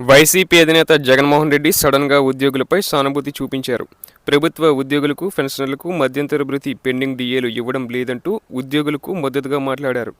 YCP అధినేత జగన్మోహన్ రెడ్డి సడన్గా ఉద్యోగులపై సానుభూతి చూపించారు. ప్రభుత్వ ఉద్యోగులకు పెన్షనర్లకు మధ్యంతర భృతి పెండింగ్ డిఏలు ఇవ్వడం లేదంటూ ఉద్యోగులకు మద్దతుగా మాట్లాడారు.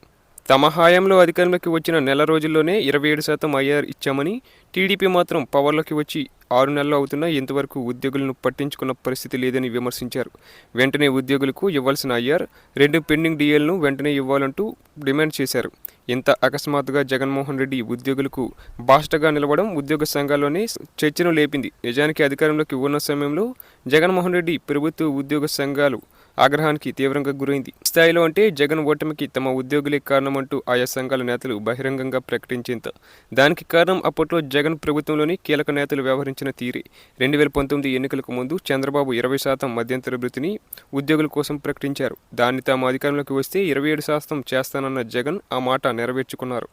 తమ హాయంలో అధికారంలోకి వచ్చిన నెల రోజుల్లోనే ఇరవై ఏడు శాతం ఐఆర్ ఇచ్చామని టీడీపీ మాత్రం పవర్లోకి వచ్చి ఆరు నెలలు అవుతున్నా ఇంతవరకు ఉద్యోగులను పట్టించుకున్న పరిస్థితి లేదని విమర్శించారు. వెంటనే ఉద్యోగులకు ఇవ్వాల్సిన ఐఆర్ రెండు పెండింగ్ డిఏలను వెంటనే ఇవ్వాలంటూ డిమాండ్ చేశారు. ఇంత అకస్మాత్తుగా జగన్మోహన్ రెడ్డి ఉద్యోగులకు బాస్టగా నిలవడం ఉద్యోగ సంఘాల్లోనే చర్చను లేపింది. నిజానికి అధికారంలోకి ఉన్న సమయంలో జగన్మోహన్ రెడ్డి ప్రభుత్వ ఉద్యోగ సంఘాలు ఆగ్రహానికి తీవ్రంగా గురైంది. స్థాయిలో అంటే జగన్ ఓటమికి తమ ఉద్యోగులే కారణమంటూ ఆయా సంఘాల నేతలు బహిరంగంగా ప్రకటించేంత. దానికి కారణం అప్పట్లో జగన్ ప్రభుత్వంలోని కీలక నేతలు వ్యవహరించిన తీరే. రెండు వేల పంతొమ్మిది ఎన్నికలకు ముందు చంద్రబాబు ఇరవై శాతం మధ్యంతర భృతిని ఉద్యోగుల కోసం ప్రకటించారు. దాన్ని తాము అధికారంలోకి వస్తే ఇరవై ఏడు శాతం చేస్తానన్న జగన్ ఆ మాట నెరవేర్చుకున్నారు.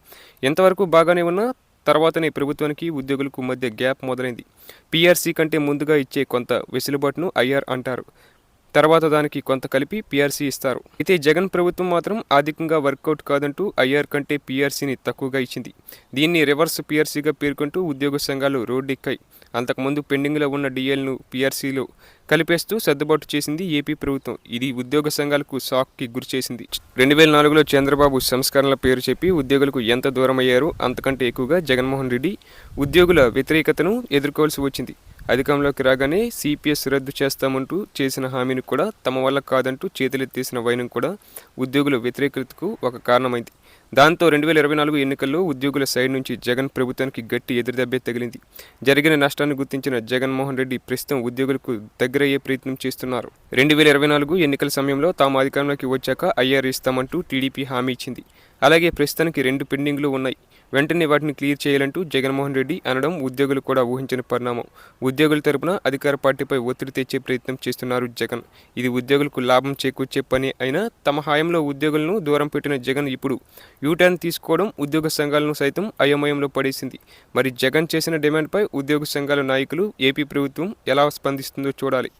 ఎంతవరకు బాగానే ఉన్నా తర్వాతనే ప్రభుత్వానికి ఉద్యోగులకు మధ్య గ్యాప్ మొదలైంది. పీఆర్సీ కంటే ముందుగా ఇచ్చే కొంత వెసులుబాటును ఐఆర్ అంటారు. తర్వాత దానికి కొంత కలిపి పీఆర్సీ ఇస్తారు. అయితే జగన్ ప్రభుత్వం మాత్రం ఆర్థికంగా వర్కౌట్ కాదంటూ ఐఆర్ కంటే పీఆర్సీని తక్కువగా ఇచ్చింది. దీన్ని రివర్స్ పీఆర్సీగా పేర్కొంటూ ఉద్యోగ సంఘాలు రోడ్డెక్కాయి. అంతకుముందు పెండింగ్లో ఉన్న డిఎల్ను పీఆర్సీలో కలిపేస్తూ సర్దుబాటు చేసింది ఏపీ ప్రభుత్వం. ఇది ఉద్యోగ సంఘాలకు షాక్కి గురిచేసింది రెండు వేల నాలుగులో చంద్రబాబు సంస్కరణల పేరు చెప్పి ఉద్యోగులకు ఎంత దూరం అయ్యారో అంతకంటే ఎక్కువగా జగన్మోహన్ రెడ్డి ఉద్యోగుల వ్యతిరేకతను ఎదుర్కోవాల్సి వచ్చింది. అధికారంలోకి రాగానే సిపిఎస్ రద్దు చేస్తామంటూ చేసిన హామీని కూడా తమ వల్ల కాదంటూ చేతులెత్తేసిన వైనం కూడా ఉద్యోగుల వ్యతిరేకతకు ఒక కారణమైంది. దాంతో రెండు వేల ఇరవై నాలుగు ఎన్నికల్లో ఉద్యోగుల సైడ్ నుంచి జగన్ ప్రభుత్వానికి గట్టి ఎదురుదెబ్బే తగిలింది. జరిగిన నష్టాన్ని గుర్తించిన జగన్మోహన్ రెడ్డి ప్రస్తుతం ఉద్యోగులకు దగ్గరయ్యే ప్రయత్నం చేస్తున్నారు. రెండు వేల ఇరవై నాలుగు ఎన్నికల సమయంలో తాము అధికారంలోకి వచ్చాక ఐఆర్ ఇస్తామంటూ టీడీపీ హామీ ఇచ్చింది. అలాగే ప్రస్తుతానికి రెండు పెండింగ్లు ఉన్నాయి. వెంటనే వాటిని క్లియర్ చేయాలంటూ జగన్మోహన్ రెడ్డి అనడం ఉద్యోగులు కూడా ఊహించిన పరిణామం. ఉద్యోగుల తరపున అధికార పార్టీపై ఒత్తిడి తెచ్చే ప్రయత్నం చేస్తున్నారు జగన్. ఇది ఉద్యోగులకు లాభం చేకూర్చే పని అయినా తమ హాయంలో ఉద్యోగులను దూరం పెట్టిన జగన్ ఇప్పుడు యూటర్న్ తీసుకోవడం ఉద్యోగ సంఘాలను సైతం అయోమయంలో పడేసింది. మరి జగన్ చేసిన డిమాండ్పై ఉద్యోగ సంఘాల నాయకులు ఏపీ ప్రభుత్వం ఎలా స్పందిస్తుందో చూడాలి.